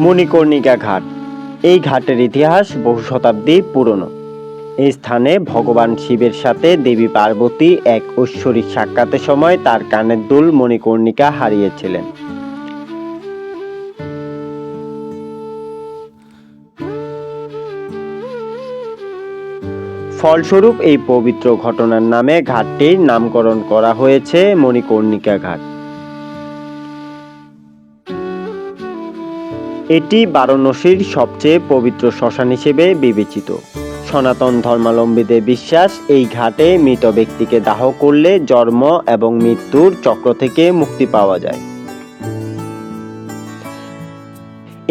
মণিকর্ণিকা ঘাট। এই ঘাটের ইতিহাস বহু শতাব্দী পুরনো। এই স্থানে ভগবান শিবের সাথে দেবী পার্বতী এক ঐশ্বরিক সাক্ষাতের সময় তার কানের দুল মণিকর্ণিকা হারিয়েছিলেন। ফলস্বরূপ এই পবিত্র ঘটনার নামে ঘাটটির নামকরণ করা হয়েছে মণিকর্ণিকা ঘাট। এটি বারাণসীর সবচেয়ে পবিত্র শ্মশান হিসেবে বিবেচিত। সনাতন ধর্মাবলম্বীদের বিশ্বাস, এই ঘাটে মৃত ব্যক্তিকে দাহ করলে জন্ম এবং মৃত্যুর চক্র থেকে মুক্তি পাওয়া যায়।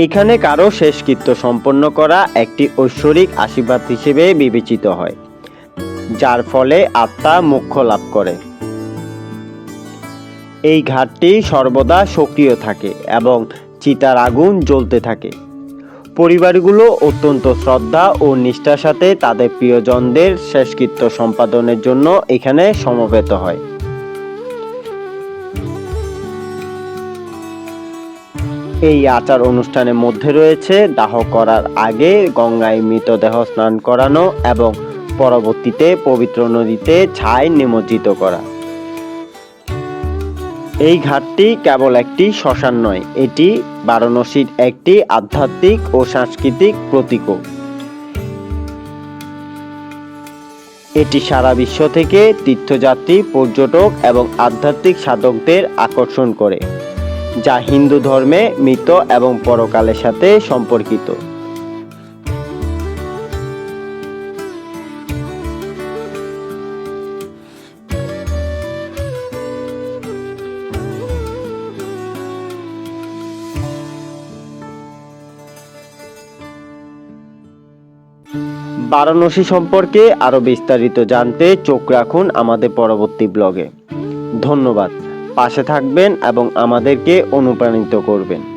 এখানে কারও শেষকৃত্য সম্পন্ন করা একটি ঐশ্বরিক আশীর্বাদ হিসেবে বিবেচিত হয়, যার ফলে আত্মা মোক্ষ লাভ করে। এই ঘাটটি সর্বদা সক্রিয় থাকে এবং চিতার আগুন জ্বলতে থাকে। পরিবারগুলো অত্যন্ত শ্রদ্ধা ও নিষ্ঠার সাথে তাদের প্রিয়জনদের শেষকৃত্য সম্পাদনের জন্য এখানে সমবেত হয়। এই আচার অনুষ্ঠানের মধ্যে রয়েছে দাহ করার আগে গঙ্গায় মৃতদেহ স্নান করানো এবং পরবর্তীতে পবিত্র নদীতে ছাই নিমজ্জিত করা। এই ঘাটটি কেবল একটি শ্মশান নয়, এটি বারাণসীর একটি আধ্যাত্মিক ও সাংস্কৃতিক প্রতীকও। এটি সারা বিশ্ব থেকে তীর্থযাত্রী, পর্যটক এবং আধ্যাত্মিক সাধকদের আকর্ষণ করে, যা হিন্দু ধর্মে মৃত এবং পরকালের সাথে সম্পর্কিত। বারাণসী সম্পর্কে আরও বিস্তারিত জানতে চোখ রাখুন আমাদের পরবর্তী ব্লগে। ধন্যবাদ। পাশে থাকবেন এবং আমাদেরকে অনুপ্রাণিত করবেন।